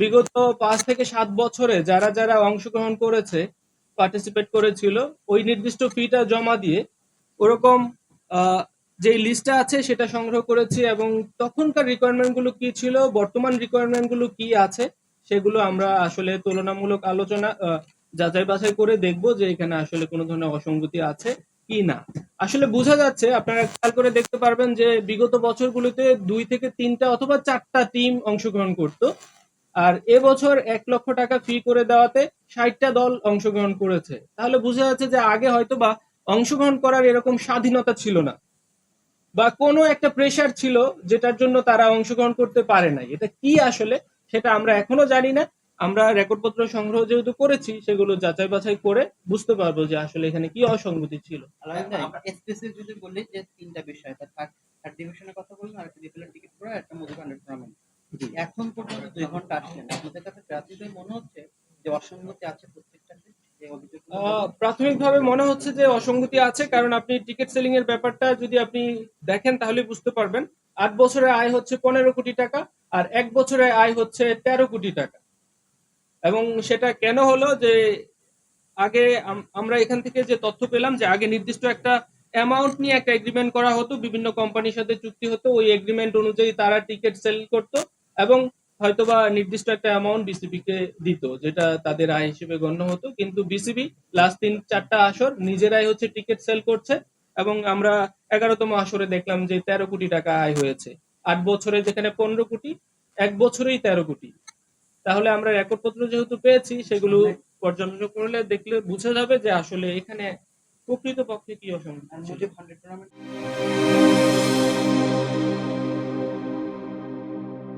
বিগত পাঁচ থেকে সাত বছরে যারা যারা অংশগ্রহণ করেছে পার্টিসিপেট করেছিল, ওই নির্দিষ্ট ফিটা জমা দিয়ে ওরকম যে লিস্টটা আছে সেটা সংগ্রহ করেছি এবং তখনকার রিকোয়ারমেন্টগুলো কি ছিল, বর্তমান রিকোয়ারমেন্টগুলো কি আছে, সেগুলো আমরা আসলে তুলনামূলক আলোচনা যাচাই বাছাই করে দেখব যে এখানে আসলে কোনো ধরনের অসঙ্গতি আছে কি না। আসলে বোঝা যাচ্ছে, আপনারা খেয়াল করে দেখতে পারবেন যে বিগত বছরগুলোতে দুই থেকে তিনটা অথবা চারটা টিম অংশগ্রহণ করত। আর এবছর এক লক্ষ টাকা ফি করে দেওয়াতে ষাটটা দল অংশগ্রহণ করেছে। তাহলে বোঝা যাচ্ছে যে আগে হয়তো বা অংশগ্রহণ করার এরকম স্বাধীনতা ছিল না বা কোনো একটা প্রেশার ছিল যেটার জন্য তারা অংশগ্রহণ করতে পারে নাই। এটা কি আসলে সেটা আমরা এখনও জানি না। আমরা রেকর্ডপত্র সংগ্রহ যেহেতু করেছি সেগুলো যাচাই বাছাই করে বুঝতে পারব যে আসলে এখানে কি অসঙ্গতি ছিল। স্পেসিফিক যদি বলি যে তিনটা বিষয় থার্ড ডিভিশনের কথা বললাম আর একটা টিকিট একটা মধুকানের টুর্নামেন্ট এখন পর্যন্ত দুই ঘণ্টা আসছেন আপনাদের কাছে প্রাথমিকভাবে মনে হচ্ছে যে অসঙ্গতি আছে প্রত্যেকটাতে প্রাথমিকভাবে মনে হচ্ছে যে অসঙ্গতি আছে, কারণ আপনি টিকিট সেলিং এর ব্যাপারটা যদি আপনি দেখেন তাহলে বুঝতে পারবেন। আট বছরের আয় হচ্ছে পনেরো কোটি টাকা, আর এক বছরের আয় হচ্ছে তেরো কোটি টাকা। এবং সেটা কেন হলো যে আগে আমরা এখান থেকে যে তথ্য পেলাম যে আগে নির্দিষ্ট একটা অ্যামাউন্ট নিয়ে একটা এগ্রিমেন্ট করা হতো, বিভিন্ন কোম্পানির সাথে চুক্তি হতো, ওই এগ্রিমেন্ট অনুযায়ী তারা টিকিট সেল করত। এবং হয়তোবা নির্দিষ্ট একটা অ্যামাউন্ট বিসিবি কে দিত, যেটা তাদের আয় হিসেবে গণ্য হতো। কিন্তু বিসিবি লাস্ট তিন, চারটা আসর নিজেরাই হচ্ছে টিকিট সেল করছে এবং আমরা এগারোতম আসরে দেখলাম যে তেরো কোটি টাকা আয় হয়েছে। আট বছরে যেখানে পনেরো কোটি, এক বছরেই তেরো কোটি। তাহলে আমরা রেকর্ডপত্র যেহেতু পেয়েছি, সেগুলো পর্যালোচনা করলে দেখলে বুঝা যাবে যে আসলে এখানে প্রকৃতপক্ষে কি অসঙ্গতি